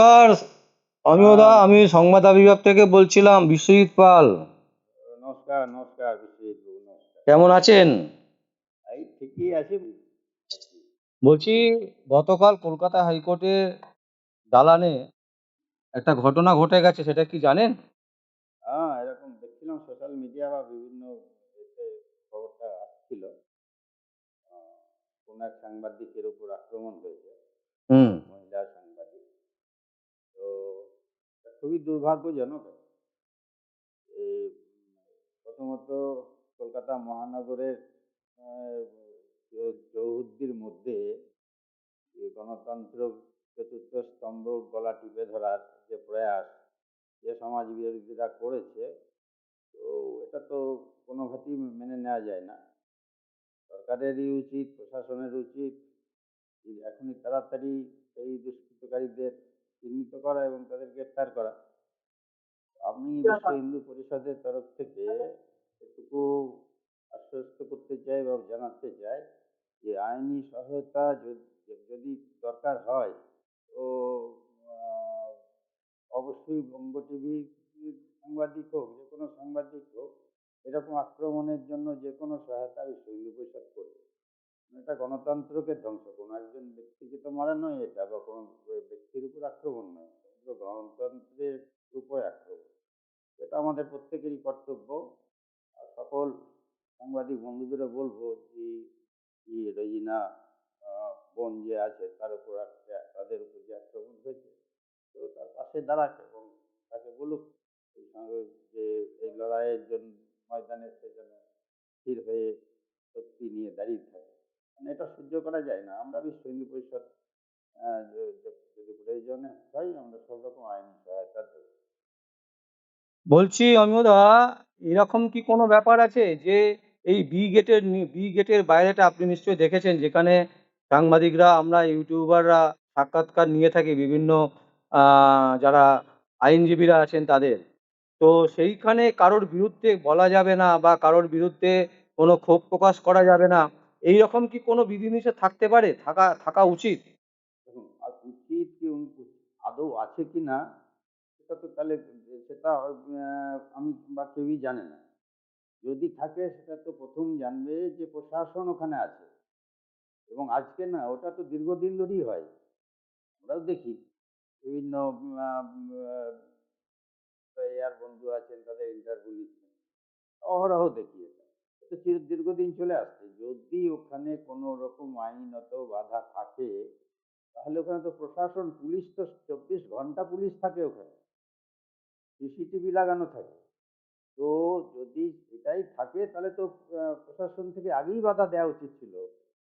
নমস্কার। অমিয়দা আমি সংবাদ বিভাগ থেকে বলছিলাম বিশ্বজিৎ পাল। নমস্কার নমস্কার বিশ্বজিৎ কেমন আছেন? এই ঠিকই আছি। বলছি গতকাল কলকাতা হাইকোর্টে দালানে একটা ঘটনা ঘটে গেছে সেটা কি জানেন? হ্যাঁ এরকম দেখছিলাম সোশ্যাল মিডিয়া বা বিভিন্ন খবরটা আসছিল। কোনো এক সাংবাদিকের উপর আক্রমণ হয়েছে। হুম। মহিলা সাংবাদিক। খুবই দুর্ভাগ্যজনক। এই প্রথমত কলকাতা মহানগরের চৌহদ্দির মধ্যে গণতন্ত্র চতুর্থ স্তম্ভ গলা টিপে ধরার যে প্রয়াস, যে সমাজ বিরোধীরা করেছে, তো এটা তো কোনোভাবেই মেনে নেওয়া যায় না। সরকারেরই উচিত, প্রশাসনের উচিত। এখনই তাড়াতাড়ি সেই দুষ্কৃতকারীদের চিহ্নিত করা এবং তাদের গ্রেপ্তার করা। আমি বিশ্ব হিন্দু পরিষদের তরফ থেকে এটুকু আশ্বস্ত করতে চাই বা জানাতে চাই যে আইনি সহায়তা যদি দরকার হয় তো অবশ্যই বঙ্গ টিভি সাংবাদিক হোক যে কোনো সাংবাদিক হোক এরকম আক্রমণের জন্য যে কোনো সহায়তা বিশ্ব হিন্দু পরিষদ করবে। এটা গণতন্ত্রকে ধ্বংস। কোনো একজন ব্যক্তিকে তো মারা নয় এটা, বা কোনো ব্যক্তির উপর আক্রমণ নয়। গণতন্ত্রের উপর আক্রমণ। এটা আমাদের প্রত্যেকেরই কর্তব্য। আর সকল সাংবাদিক বন্ধুদেরও বলব যে রেজিনা বোন যে আছে, তার উপর তাদের উপর যে আক্রমণ হয়েছে, তো তার পাশে দাঁড়াক এবং তাকে বলুক যে এই লড়াইয়ের জন্য, ময়দানে সে যেন স্থির হয়ে শক্তি নিয়ে দাঁড়িয়ে থাকে। এটা সহ্য করা যায় না। আমরা বিশ্ব হিন্দু পরিষদ যদি প্রয়োজনে হয় আমরা সব রকম আইনি সহায়তা দেবো। বলছি অমিয়দা, এরকম কি কোনো ব্যাপার আছে যে এই বি গেটের বি গেটের বাইরেটা আপনি নিশ্চয়ই দেখেছেন, যেখানে সাংবাদিকরা, আমরা ইউটিউবাররা সাক্ষাৎকার নিয়ে থাকি বিভিন্ন যারা আইনজীবীরা আছেন তাদের। তো সেইখানে কারোর বিরুদ্ধে বলা যাবে না বা কারোর বিরুদ্ধে কোনো ক্ষোভ প্রকাশ করা যাবে না। এই রকম কি কোনো বিধিনিষেধ থাকতে পারে? থাকা থাকা উচিত? উচিত কি আদৌ আছে কি না, সেটা তো তাহলে, সেটা আমি বা কেউই জানে না। যদি থাকে, সেটা তো প্রথম জানবে যে প্রশাসন ওখানে আছে। এবং আজকে না, ওটা তো দীর্ঘদিন ধরেই হয়। আমরাও দেখি। বিভিন্ন এয়ার বন্ধু আছেন, তাদের ইন্টারভিউ নিচ্ছেন অহরহ দেখি এটা দীর্ঘদিন চলে আসছে। যদি ওখানে কোনো রকম আইনত বাধা থাকে, তাহলে ওখানে তো প্রশাসন, পুলিশ তো চব্বিশ ঘণ্টা পুলিশ থাকে ওখানে। সিসিটিভি লাগানো থাকে। তো যদি এটাই থাকে, তাহলে তো প্রশাসন থেকে আগেই বাধা দেওয়া উচিত ছিল।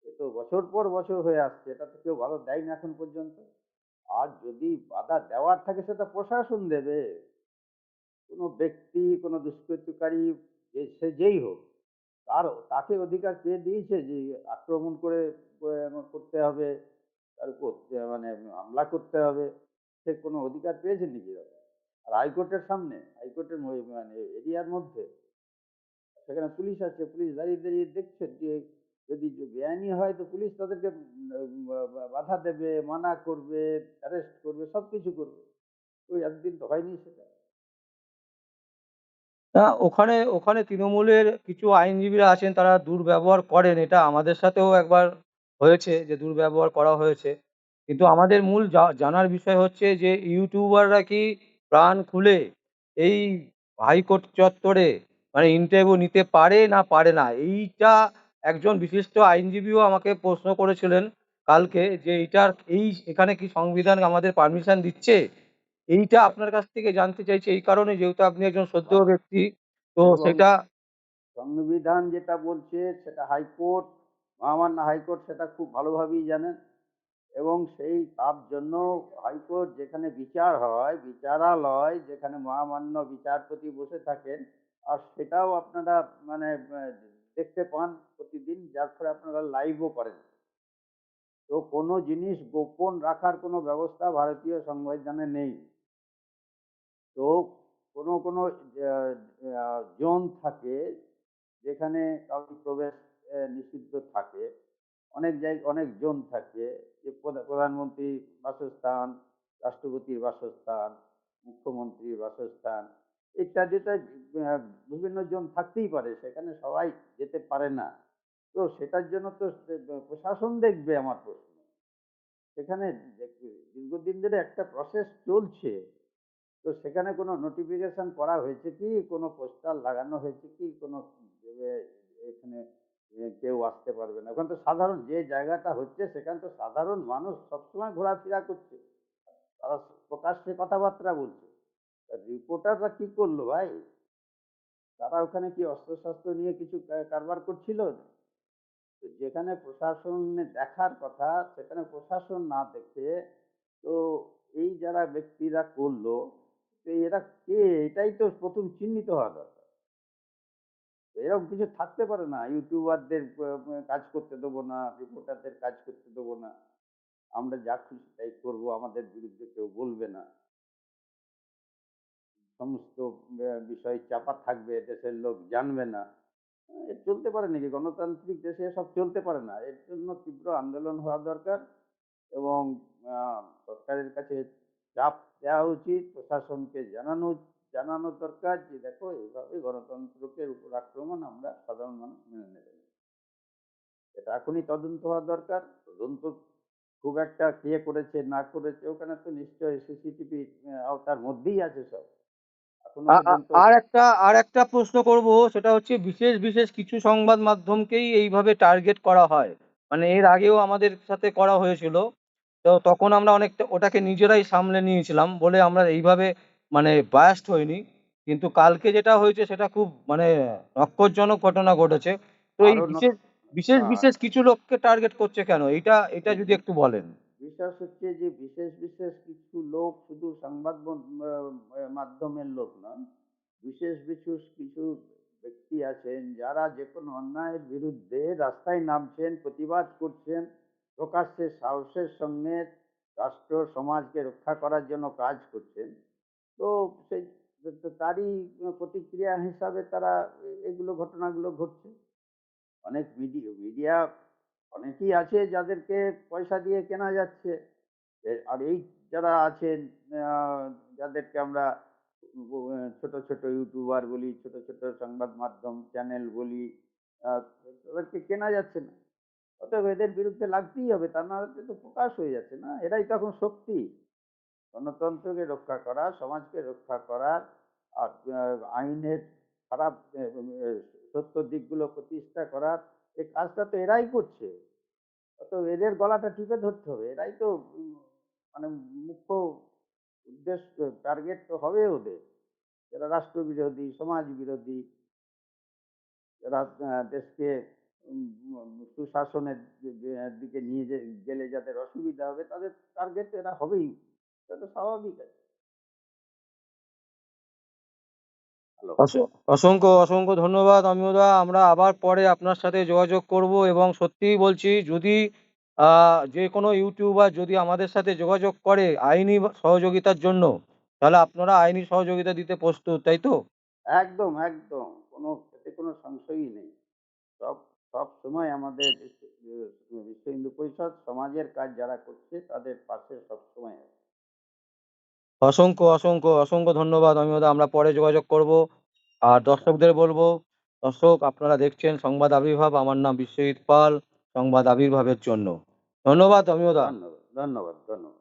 এ তো বছর পর বছর হয়ে আসছে, এটা তো কেউ বাধা দেয় না এখন পর্যন্ত। আর যদি বাধা দেওয়ার থাকে, সেটা প্রশাসন দেবে। কোনো ব্যক্তি, কোনো দুষ্কৃতকারী সে যেই হোক তার তাকে অধিকার কে দিয়েছে যে আক্রমণ করে করতে হবে, তার মানে হামলা করতে হবে, সে কোনো অধিকার পেয়েছে নাকি আর হাইকোর্টের সামনে, হাইকোর্টের মানে এরিয়ার মধ্যে, সেখানে পুলিশ আছে, পুলিশ দাঁড়িয়ে দাঁড়িয়ে দেখছে যে যদি বেআইনি হয় তো পুলিশ তাদেরকে বাধা দেবে, মানা করবে অ্যারেস্ট করবে সব কিছু করবে। ওই একদিন তো হয়নি সেটা। ওখানে ওখানে তৃণমূলের কিছু আইনজীবীরা আছেন, তারা দুর্ব্যবহার করেন। এটা আমাদের সাথেও একবার হয়েছে যে দুর্ব্যবহার করা হয়েছে। কিন্তু আমাদের মূল জানার বিষয় হচ্ছে যে ইউটিউবাররা কি প্রাণ খুলে এই হাইকোর্ট চত্বরে মানে ইন্টারভিউ নিতে পারে না পারে না, এইটা একজন বিশিষ্ট আইনজীবীও আমাকে প্রশ্ন করেছিলেন কালকে যে এইটার, এই এখানে কি সংবিধান আমাদের পারমিশন দিচ্ছে? এইটা আপনার কাছ থেকে জানতে চাইছি। এই কারণে যেহেতু আপনি একজন সদ্য ব্যক্তি তো সেটা সংবিধান যেটা বলছে সেটা হাইকোর্ট মহামান্য হাইকোর্ট সেটা খুব ভালোভাবেই জানেন। এবং সেই তার জন্য হাইকোর্ট যেখানে বিচার হয় বিচারালয় যেখানে মহামান্য বিচারপতি বসে থাকেন আর সেটাও আপনারা মানে দেখতে পান প্রতিদিন যার ফলে আপনারা লাইভও করেন। তো কোনো জিনিস গোপন রাখার কোনো ব্যবস্থা ভারতীয় সংবিধানে নেই। তো কোনো কোনো জোন থাকে যেখানে কাউকে প্রবেশ নিষিদ্ধ থাকে। অনেক জায়গায় অনেক জোন থাকে যে প্রধা- প্রধানমন্ত্রী বাসস্থান, রাষ্ট্রপতির বাসস্থান, মুখ্যমন্ত্রীর বাসস্থান ইত্যাদিতে বিভিন্ন জন থাকতেই পারে, সেখানে সবাই যেতে পারে না। তো সেটার জন্য তো প্রশাসন দেখবে আমার প্রশ্ন। সেখানে দীর্ঘদিন ধরে একটা প্রসেস চলছে। তো সেখানে কোনো নোটিফিকেশন করা হয়েছে কি? কোনো পোস্টার লাগানো হয়েছে কি? কোনো এখানে কেউ আসতে পারবে না। ওখানে তো সাধারণ যে জায়গাটা হচ্ছে, সেখানে তো সাধারণ মানুষ সবসময় ঘোরাফেরা করছে। তারা প্রকাশ্যে কথাবার্তা বলছে। রিপোর্টাররা কি করল ভাই? তারা ওখানে কি অস্ত্রশস্ত্র নিয়ে কিছু কারবার করছিল? যেখানে প্রশাসনে দেখার কথা, সেখানে প্রশাসন না দেখে তো এই যারা ব্যক্তিরা করল তো এরা কে? এটাই তো প্রথম চিহ্নিত হওয়া দরকার। এরকম কিছু থাকতে পারে না। ইউটিউবারদের কাজ করতে দেবো না, রিপোর্টারদের কাজ করতে দেবো না। আমরা যা খুশি তাই করব, আমাদের বিরুদ্ধে কেউ বলবে না। সমস্ত বিষয় চাপা থাকবে, দেশের লোক জানবে না। চলতে পারে নাকি? গণতান্ত্রিক দেশে সব চলতে পারে না। এর জন্য তীব্র আন্দোলন হওয়া দরকার এবং সরকারের কাছে চাপ দেওয়া উচিত প্রশাসনকে জানানো জানানো দরকার যে দেখো এইভাবে গণতন্ত্রকে উপর আক্রমণ আমরা সাধারণ মানুষ মেনে নেবে। এটা এখনই তদন্ত হওয়া দরকার। তদন্ত খুব একটা কে করেছে না করেছে ওখানে তো নিশ্চয়ই সিসিটিভি আওতার মধ্যেই আছে সব। আর একটা আর একটা প্রশ্ন করব সেটা হচ্ছে বিশেষ বিশেষ কিছু সংবাদ মাধ্যমকেই এইভাবে টার্গেট করা হয়? মানে এর আগেও আমাদের সাথে করা হয়েছিল। তো তখন আমরা অনেকটা ওটাকে নিজেরাই সামলে নিয়েছিলাম বলে আমরা এইভাবে মানে বায়াস্ট হইনি। কিন্তু কালকে যেটা হয়েছে সেটা খুব মানে নক্ষরজনক ঘটনা ঘটেছে। তো এই বিশেষ বিশেষ হ্যাঁ। বিশেষ কিছু লোককে টার্গেট করছে কেন? এটা এটা যদি একটু বলেন। বিশ্বাস হচ্ছে যে বিশেষ বিশেষ কিছু লোক শুধু সংবাদ মাধ্যমের লোক নয় বিশেষ বিশেষ কিছু ব্যক্তি আছেন যারা যে কোনো অন্যায়ের বিরুদ্ধে রাস্তায় নামছেন প্রতিবাদ করছেন। প্রকাশ্যে সাহসের সঙ্গে রাষ্ট্র সমাজকে রক্ষা করার জন্য কাজ করছেন। তো সেই তারই প্রতিক্রিয়া হিসাবে তারা এগুলো ঘটনাগুলো ঘটছে। অনেক মিডিয়া মিডিয়া অনেকেই আছে যাদেরকে পয়সা দিয়ে কেনা যাচ্ছে। আর এই যারা আছেন যাদেরকে আমরা ছোট ছোট ইউটিউবার বলি, ছোট ছোট সংবাদ মাধ্যম চ্যানেল বলি তাদেরকে কেনা যাচ্ছে না। অতএব এদের বিরুদ্ধে লাগতেই হবে, তা না তো প্রকাশ হয়ে যাচ্ছে না। এরাই তো এখন শক্তি। গণতন্ত্রকে রক্ষা করা, সমাজকে রক্ষা করার আর আইনের খারাপ সত্য দিকগুলো প্রতিষ্ঠা করার এই কাজটা তো এরাই করছে। তো এদের গলাটা টিপে ধরতে হবে। এরাই তো মানে মুখ্য উদ্দেশ্য, টার্গেট তো হবে ওদের। যারা রাষ্ট্রবিরোধী সমাজ বিরোধী যারা দেশকে সুশাসনের দিকে নিয়ে গেলে যাদের অসুবিধা হবে তাদের টার্গেট এরা হবেই। এটা স্বাভাবিক আছে। অসংখ্য অসংখ্য ধন্যবাদ অমিয়দা আমরা আবার পরে আপনার সাথে যোগাযোগ করব এবং সত্যিই বলছি যদি আহ, যে কোনো ইউটিউবার যদি আমাদের সাথে যোগাযোগ করে আইনি সহযোগিতার জন্য তাহলে আপনারা আইনি সহযোগিতা দিতে প্রস্তুত তাই তো? একদম একদম। কোনো কোনো সংশয়ই নেই। সব সব সময় আমাদের বিশ্ব হিন্দু পরিষদ সমাজের কাজ যারা করছে তাদের পাশে সব সময় আছে। অসংখ্য অসংখ্য অসংখ্য ধন্যবাদ। অমিয়দা আমরা পরে যোগাযোগ করব। আর দর্শকদের বলব দর্শক আপনারা দেখছেন সংবাদ আবির্ভাব আমার নাম বিশ্বজিৎ পাল সংবাদ আবির্ভাবের জন্য। ধন্যবাদ অমিয়দা ধন্যবাদ ধন্যবাদ ধন্যবাদ।